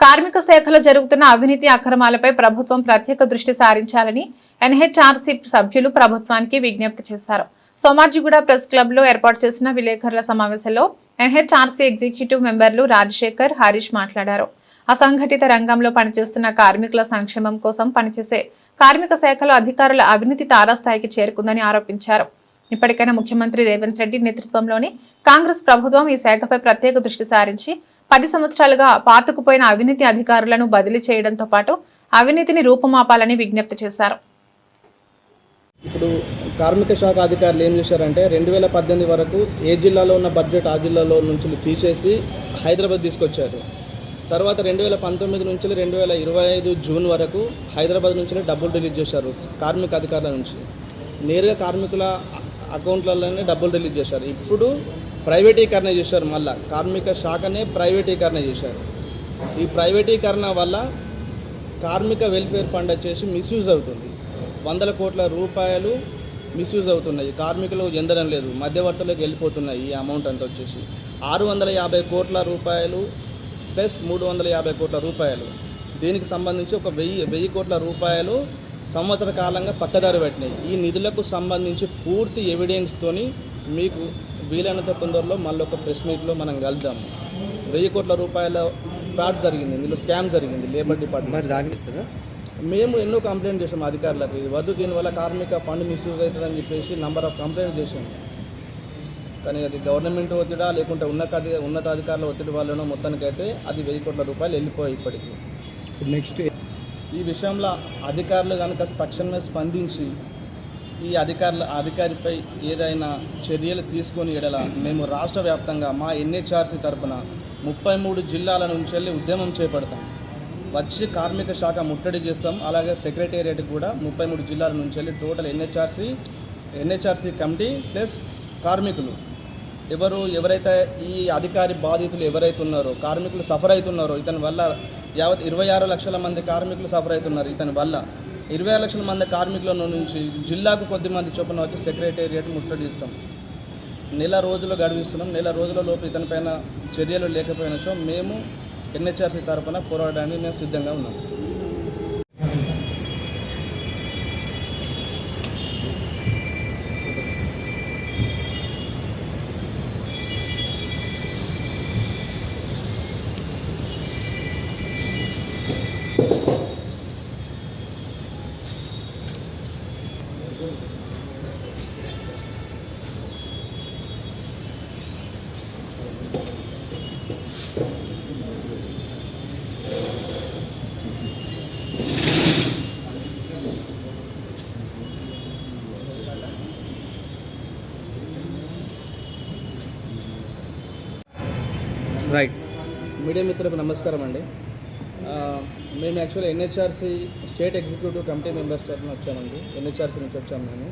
కార్మిక శాఖలో జరుగుతున్న అవినీతి అక్రమాలపై ప్రభుత్వం ప్రత్యేక దృష్టి సారించాలని ఎన్హెచ్ఆర్సీ సభ్యులు ప్రభుత్వానికి విజ్ఞప్తి చేశారు. సోమాజిగూడ ప్రెస్ క్లబ్లో ఏర్పాటు చేసిన విలేకరుల సమావేశంలో ఎన్హెచ్ఆర్సీ ఎగ్జిక్యూటివ్ మెంబర్లు రాజశేఖర్ హరీష్ మాట్లాడారు. అసంఘటిత రంగంలో పనిచేస్తున్న కార్మికుల సంక్షేమం కోసం పనిచేసే కార్మిక శాఖలో అధికారుల అవినీతి తారాస్థాయికి చేరుకుందని ఆరోపించారు. ఇప్పటికైనా ముఖ్యమంత్రి రేవంత్ రెడ్డి నేతృత్వంలోని కాంగ్రెస్ ప్రభుత్వం ఈ శాఖపై ప్రత్యేక దృష్టి సారించి పది సంవత్సరాలుగా పాతుకుపోయిన అవినీతి అధికారులను బదిలీ చేయడంతో పాటు అవినీతిని రూపుమాపాలని విజ్ఞప్తి చేశారు. ఇప్పుడు కార్మిక శాఖ అధికారులు ఏం చేశారంటే రెండు వేల పద్దెనిమిది వరకు ఏ జిల్లాలో ఉన్న బడ్జెట్ ఆ జిల్లాలో నుంచి తీసేసి హైదరాబాద్ తీసుకొచ్చారు. తర్వాత రెండు వేల పంతొమ్మిది నుంచి రెండు వేల ఇరవై ఐదు జూన్ వరకు హైదరాబాద్ నుంచి డబ్బులు రిలీజ్ చేశారు కార్మిక అధికారుల నుంచి. నేరుగా కార్మికుల అకౌంట్లలోనే డబ్బులు రిలీజ్ చేశారు. ఇప్పుడు ప్రైవేటీకరణ చేశారు మళ్ళా. కార్మిక శాఖనే ప్రైవేటీకరణ చేశారు. ఈ ప్రైవేటీకరణ వల్ల కార్మిక వెల్ఫేర్ ఫండ్ వచ్చేసి మిస్యూజ్ అవుతుంది. వందల కోట్ల రూపాయలు మిస్యూజ్ అవుతున్నాయి. కార్మికులు ఎందడం లేదు. మధ్యవర్తులకు వెళ్ళిపోతున్నాయి ఈ అమౌంట్ అంతా వచ్చేసి. ఆరు వందల యాభై కోట్ల రూపాయలు ప్లస్ మూడు వందల యాభై కోట్ల రూపాయలు. దీనికి సంబంధించి ఒక వెయ్యి వెయ్యి కోట్ల రూపాయలు సంవత్సర కాలంగా పక్కదారి పెట్టినాయి. ఈ నిధులకు సంబంధించి పూర్తి ఎవిడెన్స్తోని మీకు వీలైనంత తొందరలో మళ్ళీ ఒక ప్రెస్ మీట్లో మనం కలుద్దాం. వెయ్యి కోట్ల రూపాయల ఫ్రాడ్ జరిగింది ఇందులో స్కామ్ జరిగింది లేబర్ డిపార్ట్మెంట్. మరి దానికి సార్ మేము ఎన్నో కంప్లైంట్ చేసాం అధికారులకు ఇది వద్దు దీనివల్ల కార్మిక ఫండ్ మిస్యూజ్ అవుతుందని చెప్పేసి నంబర్ ఆఫ్ కంప్లైంట్ చేసాం కానీ అది గవర్నమెంట్ ఒత్తిడా లేకుంటే ఉన్నత ఉన్నతాధికారుల ఒత్తిడి వల్లనో మొత్తానికైతే అది వెయ్యి కోట్ల రూపాయలు వెళ్ళిపోయాయి ఇప్పటికీ. నెక్స్ట్ ఈ విషయంలో అధికారులు కనుక తక్షణమే స్పందించి ఈ అధికారుల అధికారిపై ఏదైనా చర్యలు తీసుకొని ఎడల మేము రాష్ట్ర వ్యాప్తంగా మా ఎన్హెచ్ఆర్సీ తరపున ముప్పై మూడు జిల్లాల నుంచి వెళ్ళి ఉద్యమం చేపడతాం. వచ్చి కార్మిక శాఖ ముట్టడి చేస్తాం. అలాగే సెక్రటేరియట్ కూడా ముప్పై మూడు జిల్లాల నుంచి వెళ్ళి total NHRC NHRC committee plus కార్మికులు. ఎవరు ఎవరైతే ఈ అధికారి బాధితులు ఎవరైతే ఉన్నారో కార్మికులు సఫర్ అవుతున్నారో ఇతని వల్ల యావత్ ఇరవై ఆరు లక్షల మంది కార్మికులు సఫర్ అవుతున్నారు ఇతని వల్ల. ఇరవై లక్షల మంది కార్మికుల నుంచి జిల్లాకు కొద్ది మంది చొప్పున వచ్చి సెక్రటేరియట్ ముట్టడిస్తాం నెల రోజులు గడిపిస్తున్నాం. నెల రోజుల లోపు ఇతని పైన చర్యలు లేకపోయినచో మేము ఎన్హెచ్ఆర్సీ తరఫున పోరాడడానికి మేము సిద్ధంగా ఉన్నాం. రైట్ మీడియా మిత్రులకు నమస్కారం అండి. మేము actually NHRC state executive committee members తరఫున వచ్చామండి. ఎన్హెచ్ఆర్సీ నుంచి వచ్చాము మేము.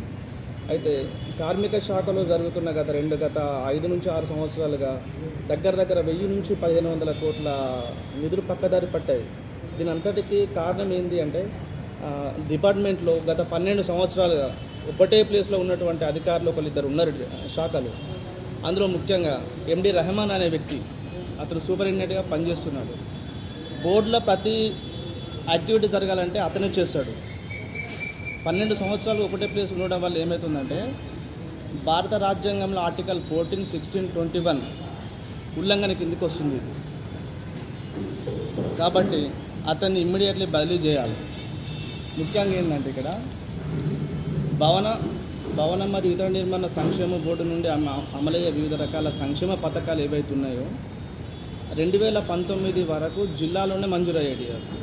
అయితే కార్మిక శాఖలో జరుగుతున్న గత రెండు గత ఐదు నుంచి ఆరు సంవత్సరాలుగా దగ్గర దగ్గర వెయ్యి నుంచి పదిహేను వందల కోట్ల నిధులు పక్కదారి పట్టాయి. దీని అంతటికీ కారణం ఏంటి అంటే డిపార్ట్మెంట్లో గత పన్నెండు సంవత్సరాలుగా ఒకటే ప్లేస్లో ఉన్నటువంటి అధికారులు ఒకళ్ళు ఇద్దరు ఉన్నారు శాఖలు. అందులో ముఖ్యంగా ఎండి రెహమాన్ అనే వ్యక్తి అతను సూపరింటెండెంట్గా పనిచేస్తున్నాడు. బోర్డులో ప్రతి యాక్టివిటీ జరగాలంటే అతనే చేస్తాడు. పన్నెండు సంవత్సరాలు ఒకటే ప్లేస్ ఉండడం వల్ల ఏమవుతుందంటే భారత రాజ్యాంగంలో article fourteen sixteen twenty one ఉల్లంఘన కిందికి వస్తుంది. ఇది కాబట్టి అతన్ని ఇమ్మీడియట్లీ బదిలీ చేయాలి. ముఖ్యంగా ఏంటంటే ఇక్కడ భవన భవన మరియు ఇతర నిర్మాణ సంక్షేమ బోర్డు నుండి అమ- అమలయ్యే వివిధ రకాల సంక్షేమ పథకాలు ఏవైతే ఉన్నాయో రెండు వేల పంతొమ్మిది వరకు జిల్లాలోనే మంజూరయ్యాయి అవి.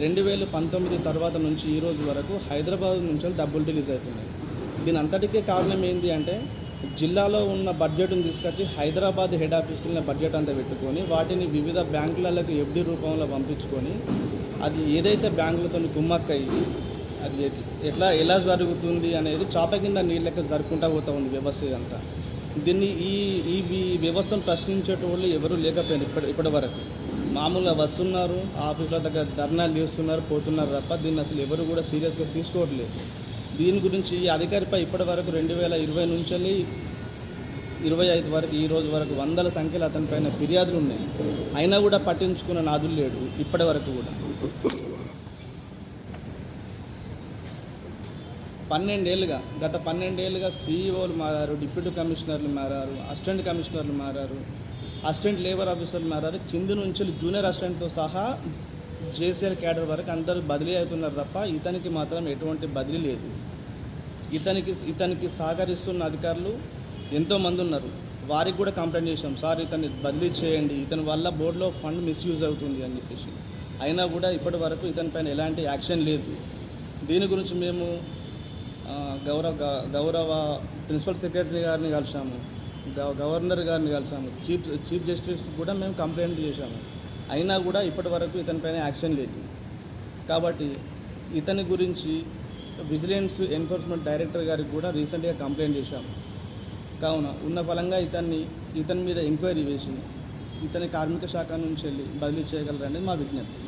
రెండు వేల పంతొమ్మిది తర్వాత నుంచి ఈ రోజు వరకు హైదరాబాద్ నుంచి డబ్బులు రిలీజ్ అవుతున్నాయి దీని అంతటికీ కారణం ఏంటి అంటే జిల్లాలో ఉన్న బడ్జెట్ని తీసుకొచ్చి హైదరాబాద్ హెడ్ ఆఫీసులని బడ్జెట్ అంతా పెట్టుకొని వాటిని వివిధ బ్యాంకులకు ఎఫ్డి రూపంలో పంపించుకొని అది ఏదైతే బ్యాంకులతో కుమ్మక్కయ్యి అది ఎట్లా ఎలా జరుగుతుంది అనేది చాప కింద నీళ్ళకి జరుపుకుంటా పోతా ఉంది వ్యవస్థ అంతా దీన్ని ఈ ఈ వ్యవస్థను వ్యవస్థను ప్రశ్నించేటోళ్ళు ఎవరూ లేకపోయారు ఇప్పటి ఇప్పటి వరకు. మామూలుగా వస్తున్నారు ఆఫీసుల దగ్గర ధర్నాలు చేస్తున్నారు పోతున్నారు తప్ప దీన్ని అసలు ఎవరు కూడా సీరియస్గా తీసుకోవట్లేదు. దీని గురించి ఈ అధికారిపై ఇప్పటి వరకు రెండు వేల ఇరవై నుంచి ఇరవై ఐదు వరకు ఈ రోజు వరకు వందల సంఖ్యలో అతనిపైన ఫిర్యాదులు ఉన్నాయి. అయినా కూడా పట్టించుకున్న నాదులు లేడు ఇప్పటి వరకు కూడా. పన్నెండేళ్ళుగా గత పన్నెండేళ్ళుగా సీఈఓలు మారారు డిప్యూటీ కమిషనర్లు మారారు అసిస్టెంట్ కమిషనర్లు మారారు అసిస్టెంట్ లేబర్ ఆఫీసర్లు మారారు. కింది నుంచి జూనియర్ అసిస్టెంట్తో సహా జేసీఎల్ క్యాడర్ వరకు అందరూ బదిలీ అవుతున్నారు తప్ప ఇతనికి మాత్రం ఎటువంటి బదిలీ లేదు. ఇతనికి ఇతనికి సహకరిస్తున్న అధికారులు ఎంతోమంది ఉన్నారు. వారికి కూడా కంప్లైంట్ చేశాం సార్ ఇతన్ని బదిలీ చేయండి ఇతని వల్ల బోర్డులో ఫండ్ మిస్యూజ్ అవుతుంది అని చెప్పేసి. అయినా కూడా ఇప్పటి వరకు ఇతని పైన ఎలాంటి యాక్షన్ లేదు. దీని గురించి మేము గౌరవ గౌరవ ప్రిన్సిపల్ సెక్రటరీ గారిని కలిసాము గవర్నర్ గారిని కలిసాము చీఫ్ చీఫ్ జస్టిస్ కూడా మేము కంప్లైంట్ చేశాము. అయినా కూడా ఇప్పటి వరకు ఇతనిపైన యాక్షన్ లేదు. కాబట్టి ఇతని గురించి విజిలెన్స్ ఎన్ఫోర్స్మెంట్ డైరెక్టర్ గారికి కూడా రీసెంట్గా కంప్లైంట్ చేశాము. కావున ఉన్న ఫలంగా ఇతన్ని ఇతని మీద ఎంక్వైరీ వేసి ఇతని కార్మిక శాఖ నుంచి వెళ్ళి బదిలీ చేయగలరనేది మా విజ్ఞప్తి.